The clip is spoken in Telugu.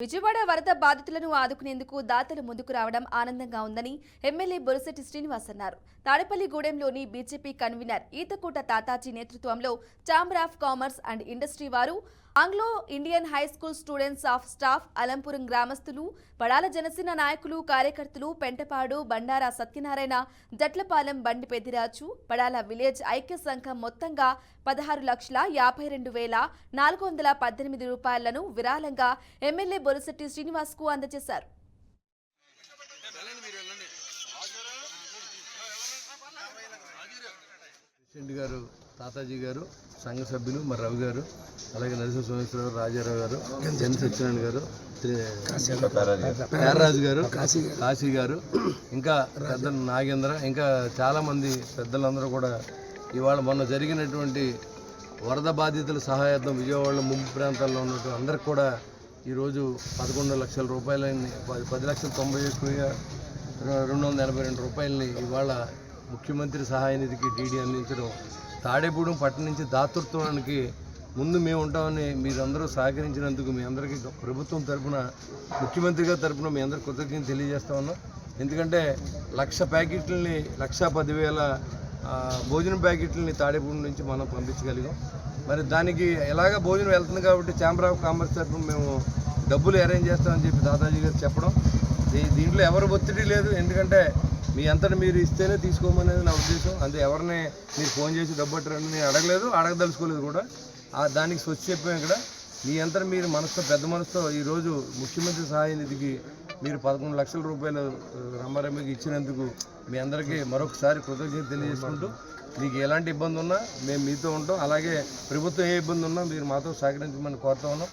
విజయవాడ వరద బాధితులను ఆదుకునేందుకు దాతలు ముందుకు రావడం ఆనందంగా ఉందని ఎమ్మెల్యే బొలిశెట్టి శ్రీనివాస్ అన్నారు. తాడేపల్లిగూడెంలోని బీజేపీ కన్వీనర్ ఈతకూట తాతాజీ నేతృత్వంలో chamber of commerce and industry వారు Anglo Indian high school students of staff Alampuram గ్రామస్తులు పడాల జనసేన నాయకులు కార్యకర్తలు పెంటపాడు బండారా సత్యనారాయణ జట్లపాలెం బండి పెద్దిరాజు పడాల విలేజ్ ఐక్య సంఘం మొత్తంగా పదహారు లక్షల యాభై రెండు వేల నాలుగు వందల పద్దెనిమిది రూపాయలను విరాళంగా ఎమ్మెల్యే బొలిశెట్టి శ్రీనివాస్కు అందజేశారు. గారు తాతాజీ గారు సంఘ సభ్యులు మరి రవి గారు అలాగే నరసింహ సోమేశ్వరరావు రాజారావు గారు జన్ సత్యనారాయణ గారు పేర్రాజు గారు. కాశీ గారు. ఇంకా పెద్ద నాగేంద్ర ఇంకా చాలామంది పెద్దలందరూ కూడా ఇవాళ మొన్న జరిగినటువంటి వరద బాధితుల సహాయార్థం విజయవాడలో ముంపు ప్రాంతాల్లో ఉన్నట్టు అందరికి కూడా ఈరోజు పదకొండు లక్షల రూపాయలని పది పది లక్షల తొంభై ఎక్కువ రెండు వందల ఎనభై రెండు రూపాయలని ఇవాళ ముఖ్యమంత్రి సహాయ నిధికి డీడీ అందించడం తాడేపూడెం పట్టణం నుంచి దాతృత్వానికి ముందు మేము ఉంటామని మీరందరూ సహకరించినందుకు మీ అందరికీ ప్రభుత్వం తరఫున ముఖ్యమంత్రి గారి తరపున మీ అందరికీ కృతజ్ఞత తెలియజేస్తా ఉన్నాం. ఎందుకంటే లక్ష ప్యాకెట్లని లక్ష పదివేల ఆ, భోజనం ప్యాకెట్లని తాడేపూడి నుంచి మనం పంపించగలిగాం. మరి దానికి ఎలాగ భోజనం వెళ్తుంది కాబట్టి ఛాంబర్ ఆఫ్ కామర్స్ తరఫున మేము డబ్బులు అరేంజ్ చేస్తామని చెప్పి దాదాజీ గారు చెప్పడం. దీంట్లో ఎవరు ఒత్తిడి లేదు. ఎందుకంటే మీ అంతటా మీరు ఇస్తేనే తీసుకోమనేది నా ఉద్దేశం. అంతే ఎవరిని మీరు ఫోన్ చేసి డబ్బు నేను అడగలేదు అడగదలుచుకోలేదు కూడా. ఆ దానికి స్వచ్ఛ చెప్పాం ఇక్కడ. మీ అంతటా మీరు మనసుతో పెద్ద మనసుతో ఈరోజు ముఖ్యమంత్రి సహాయ నిధికి మీరు పదకొండు లక్షల రూపాయలు ఆ, ఇచ్చినందుకు మీ అందరికీ మరొకసారి కృతజ్ఞత తెలియజేసుకుంటూ మీకు ఎలాంటి ఇబ్బంది ఉన్నా మేము మీతో ఉంటాం. అలాగే ప్రభుత్వం ఏ ఇబ్బంది ఉన్నా మీరు మాతో సహకరించమని కోరుతా ఉన్నాం.